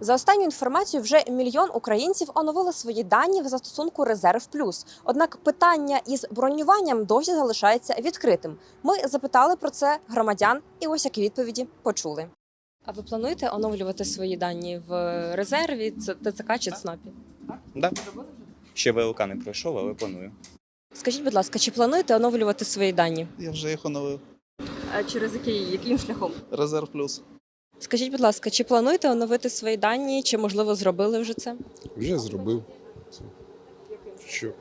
За останню інформацією, вже мільйон українців оновили свої дані в застосунку Резерв Плюс. Однак питання із бронюванням досі залишається відкритим. Ми запитали про це громадян, і ось які відповіді почули. А ви плануєте оновлювати свої дані в резерві ТЦК чи ЦНАПі? Да. Ще ВЛК не пройшов, але планую. Скажіть, будь ласка, чи плануєте оновлювати свої дані? Я вже їх оновив. А через який яким шляхом? Резерв плюс. Скажіть, будь ласка, чи плануєте оновити свої дані, чи можливо зробили вже це? Вже зробив. Це. Що?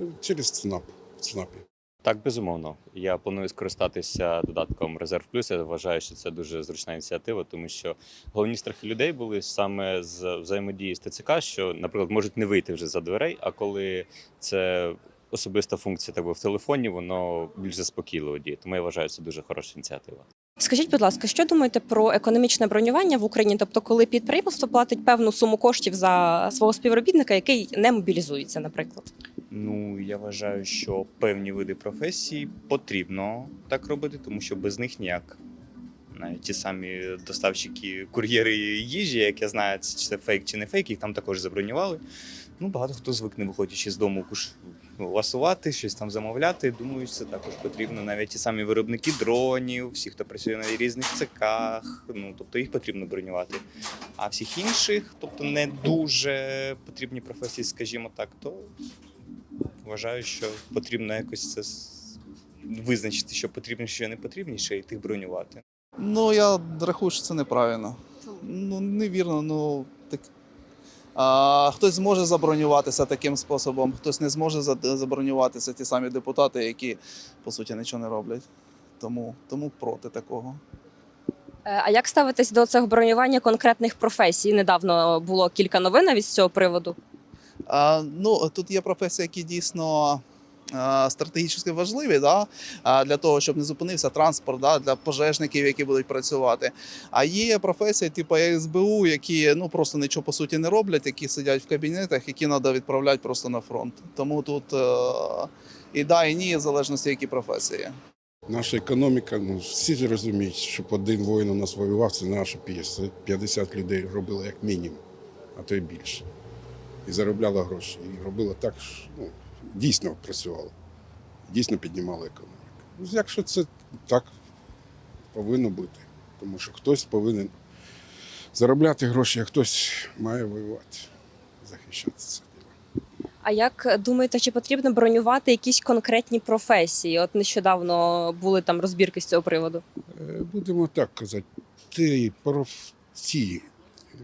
Ну, Через ЦНАП. в ЦНАПі. Так, безумовно. Я планую скористатися додатком Резерв Плюс. Я вважаю, що це дуже зручна ініціатива, тому що головні страхи людей були саме з взаємодії з ТЦК, що, наприклад, можуть не вийти вже за дверей, а коли це особиста функція так би, в телефоні, воно більш заспокійливо діє. Тому я вважаю, це дуже хороша ініціатива. Скажіть, будь ласка, що думаєте про економічне бронювання в Україні? Тобто, коли підприємство платить певну суму коштів за свого співробітника, який не мобілізується, наприклад? Ну, я вважаю, що певні види професій потрібно так робити, тому що без них ніяк. Навіть ті самі доставщики, кур'єри їжі, як я знаю, чи це фейк чи не фейк, їх там також забронювали. Ну, багато хто звикне, виходячи з дому, ласувати, щось там замовляти. Думаю, це також потрібно. Навіть ті самі виробники дронів, всі, хто працює на різних цехах, ну тобто їх потрібно бронювати. А всіх інших, тобто не дуже потрібні професії, скажімо так, то вважаю, що потрібно якось це визначити, що потрібно, що не потрібно, і тих бронювати. Ну, я рахую, що це неправильно. Ну, невірно, ну так. Хтось зможе забронюватися таким способом, хтось не зможе забронюватися, ті самі депутати, які по суті нічого не роблять. Тому, тому проти такого. Е, А як ставитись до цього бронювання конкретних професій? Недавно було кілька новин навіть з цього приводу. А, ну, тут є професії, які дійсно стратегічно важливі да? для того, щоб не зупинився транспорт да? для пожежників, які будуть працювати. А є професії, типу СБУ, які ну, просто нічого по суті не роблять, які сидять в кабінетах, які треба відправляти просто на фронт. Тому тут е, і да, і ні, в залежності, які професії. Наша економіка, ну всі розуміють, щоб один воїн у нас воював, це наше 50 50 людей робило як мінімум, а то й більше. І заробляла гроші. І робила так, ну, дійсно працювала, дійсно піднімала економіку. Ну, якщо це так повинно бути, тому що хтось повинен заробляти гроші, а хтось має воювати, захищати це діло. А як думаєте, чи потрібно бронювати якісь конкретні професії? От нещодавно були там розбірки з цього приводу. Е, Будемо так казати, ті, проф- ті е,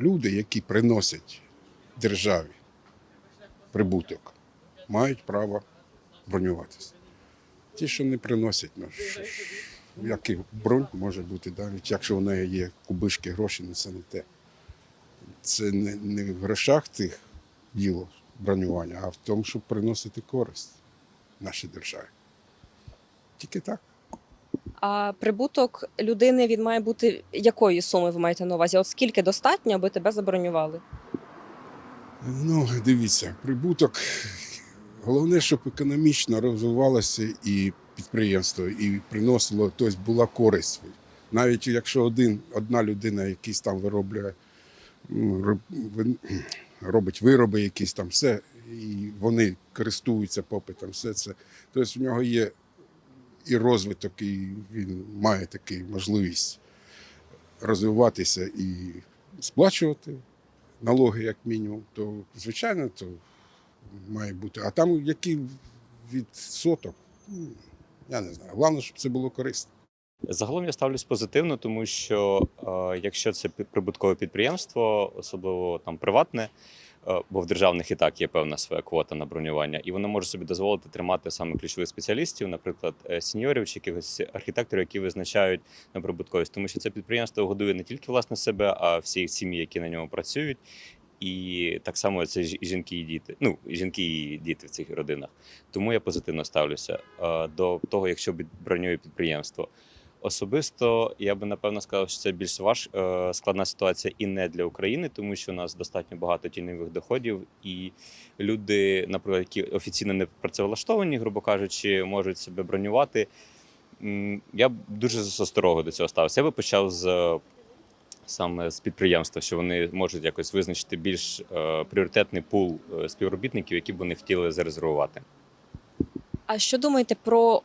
люди, які приносять державі прибуток, мають право бронюватися. Ті, що не приносять, ну що який бронь може бути навіть, якщо в неї є кубишки гроші, ну це не те. Це не, не в грошах тих діло бронювання, а в тому, щоб приносити користь нашій державі. Тільки так. А прибуток людини він має бути якої суми ви маєте на увазі? От скільки достатньо, аби тебе забронювали? Ну, дивіться, прибуток. Головне, щоб економічно розвивалося і підприємство, і приносило, тобто була користь. Навіть якщо один, одна людина якийсь там вироблює, м, робить вироби якісь там, все, і вони користуються попитом, все це. Тобто в нього є і розвиток, і він має таку можливість розвиватися і сплачувати налоги, як мінімум, то звичайно, то має бути. А там який відсоток, ну, я не знаю. Головне, щоб це було корисно. Загалом я ставлюсь позитивно, тому що е, якщо це прибуткове підприємство, особливо там приватне, бо в державних і так є певна своя квота на бронювання, і воно може собі дозволити тримати саме ключових спеціалістів, наприклад, е, сеньорів чи якихось архітекторів, які визначають на прибутковість, тому що це підприємство годує не тільки власне себе, а всі сім'ї, які на ньому працюють. І так само це жінки і діти. Ну, жінки і діти в цих родинах. Тому я позитивно ставлюся е, до того, якщо бронює підприємство. Особисто я би напевно сказав, що це більш важ е, складна ситуація і не для України, тому що у нас достатньо багато тіньових доходів, і люди, наприклад, які офіційно не працевлаштовані, грубо кажучи, можуть себе бронювати. Я б дуже з осторогою до цього ставився. Я би почав з саме з підприємства, що вони можуть якось визначити більш е, пріоритетний пул е, співробітників, які б вони хотіли зарезервувати. А що думаєте про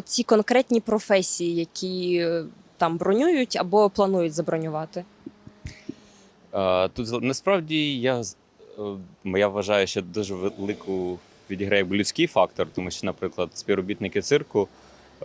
ці конкретні професії, які е, там бронюють або планують забронювати? Тут насправді я, е, я вважаю, що дуже велику відіграє людський фактор, тому що, наприклад, співробітники цирку.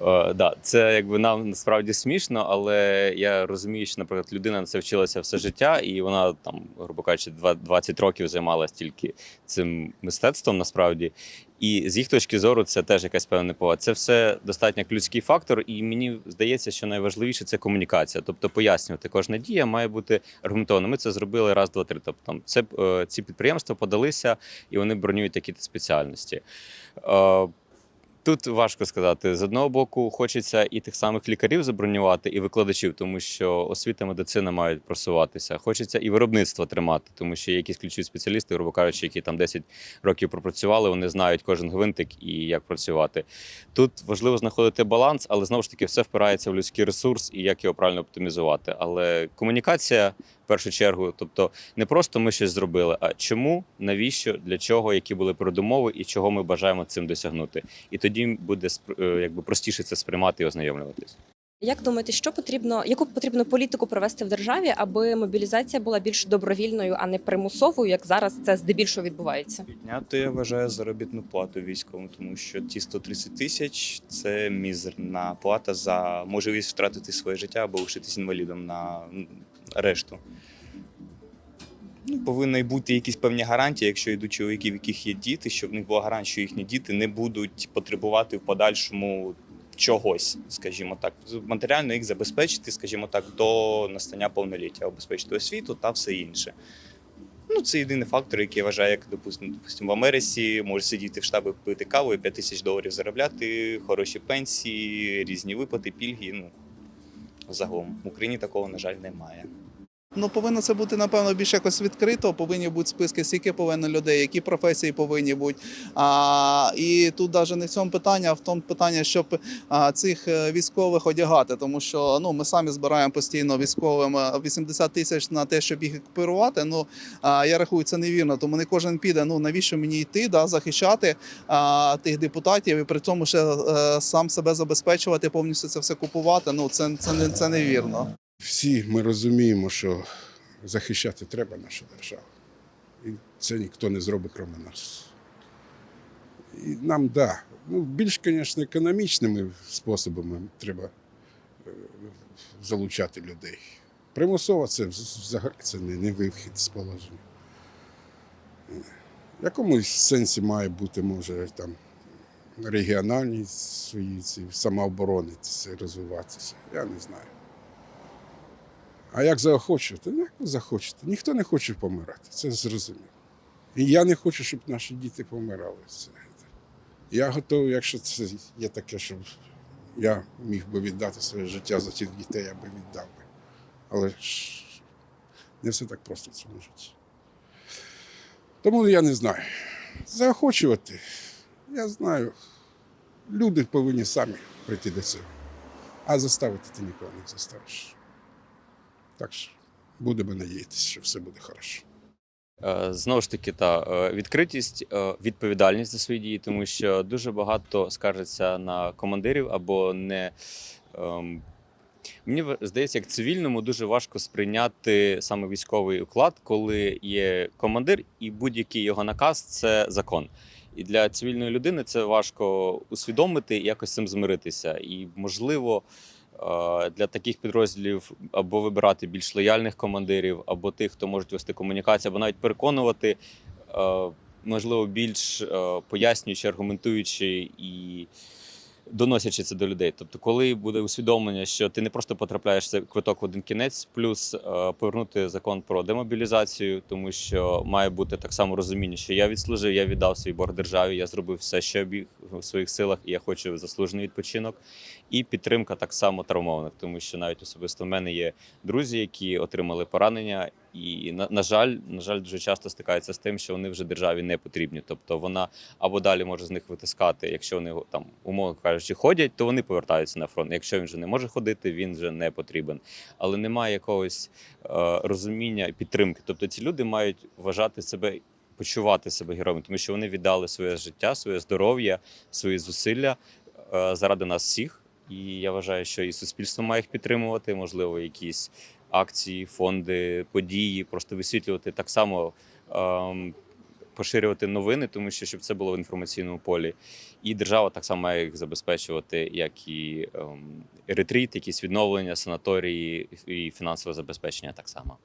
Е, да, це якби нам насправді смішно, але я розумію, що, наприклад, людина на це вчилася все життя, і вона там, грубо кажучи, два- 20 років займалася тільки цим мистецтвом насправді. І з їх точки зору це теж якась певна неповага. Це все достатньо як людський фактор, і мені здається, що найважливіше це комунікація. Тобто пояснювати, кожна дія має бути аргументована. Ми це зробили раз, два, три. Тобто там це е, ці підприємства подалися і вони бронюють такі спеціальності. Тут важко сказати. З одного боку, хочеться і тих самих лікарів забронювати, і викладачів, тому що освіта медицина мають просуватися. Хочеться і виробництво тримати, тому що є якісь ключові спеціалісти, грубо кажучи, які там 10 років пропрацювали, вони знають кожен гвинтик і як працювати. Тут важливо знаходити баланс, але знову ж таки все впирається в людський ресурс і як його правильно оптимізувати. Але комунікація в першу чергу, тобто не просто ми щось зробили, а чому, навіщо, для чого, які були передумови і чого ми бажаємо цим досягнути. І тоді буде спр- е, якби простіше це сприймати і ознайомлюватись. Як думаєте, що потрібно, яку потрібно політику провести в державі, аби мобілізація була більш добровільною, а не примусовою, як зараз це здебільшого відбувається? Підняти, я вважаю, заробітну плату військовим, тому що ті 130 тисяч це мізерна плата за можливість втратити своє життя або лишитись інвалідом на решту. Ну, повинні бути якісь певні гарантії, якщо йдуть чоловіки, в яких є діти, щоб в них була гарантія, що їхні діти не будуть потребувати в подальшому чогось, скажімо так, матеріально їх забезпечити, скажімо так, до настання повноліття, обезпечити освіту та все інше. Ну, це єдиний фактор, який я вважаю, як допустимо, в Америці може сидіти в штабі пити каву і 5 тисяч доларів заробляти, хороші пенсії, різні виплати, пільги. Ну загалом в Україні такого, на жаль, немає. Ну, повинно це бути, напевно, більш якось відкрито. Повинні бути списки, скільки повинно людей, які професії повинні бути. А, і тут навіть не в цьому питання, а в тому питання, щоб а, цих е, військових одягати. Тому що ну, ми самі збираємо постійно військовим е, 80 тисяч на те, щоб їх екіпірувати. Ну, а, я рахую, це невірно. Тому не кожен піде. Ну, навіщо мені йти, да, захищати а, тих депутатів і при цьому ще е, сам себе забезпечувати, повністю це все купувати. Ну, це, це, не, це невірно. Всі ми розуміємо, що захищати треба нашу державу. І це ніхто не зробить, крім нас. І нам, да, ну, більш, звісно, економічними способами треба е, залучати людей. Примусово це взагалі це не, не вихід з положення. В якомусь сенсі має бути, може, там регіональні свої ці самооборони розвиватися. Я не знаю. А як заохочувати? Ну, як захочете? Ніхто не хоче помирати, це зрозуміло. І я не хочу, щоб наші діти помирали. Це- Я готовий, якщо це є таке, щоб я міг би віддати своє життя за цих дітей, я би віддав би. Але ж не все так просто в цьому житті. Тому я не знаю. Заохочувати, я знаю, люди повинні самі прийти до цього. А заставити ти нікого не заставиш. Так що будемо надіятися, що все буде хорошо. Е, Знову ж таки, та е, відкритість, е, відповідальність за свої дії, тому що дуже багато скаржиться на командирів або не. ем, Мені здається, як цивільному дуже важко сприйняти саме військовий уклад, коли є командир, і будь-який його наказ це закон. І для цивільної людини це важко усвідомити і якось цим змиритися. І можливо, для таких підрозділів або вибирати більш лояльних командирів, або тих, хто можуть вести комунікацію, або навіть переконувати, можливо, більш пояснюючи, аргументуючи і доносячи це до людей. Тобто, коли буде усвідомлення, що ти не просто потрапляєш в цей квиток в один кінець, плюс е, повернути закон про демобілізацію, тому що має бути так само розуміння, що я відслужив, я віддав свій борг державі, я зробив все, що біг в своїх силах, і я хочу заслужений відпочинок. І підтримка так само травмованих, тому що навіть особисто в мене є друзі, які отримали поранення, І на, на жаль, на жаль, дуже часто стикаються з тим, що вони вже державі не потрібні. Тобто вона або далі може з них витискати, якщо вони там, умовно кажучи, ходять, то вони повертаються на фронт. Якщо він вже не може ходити, він вже не потрібен. Але немає якогось е, розуміння і підтримки. Тобто ці люди мають вважати себе. Почувати себе героями, тому що вони віддали своє життя, своє здоров'я, свої зусилля е, заради нас всіх. І я вважаю, що і суспільство має їх підтримувати, можливо, якісь акції, фонди, події, просто висвітлювати так само. ем, Поширювати новини, тому що щоб це було в інформаційному полі, і держава так само має їх забезпечувати, як і ем, ретріт, якісь відновлення, санаторії і фінансове забезпечення так само.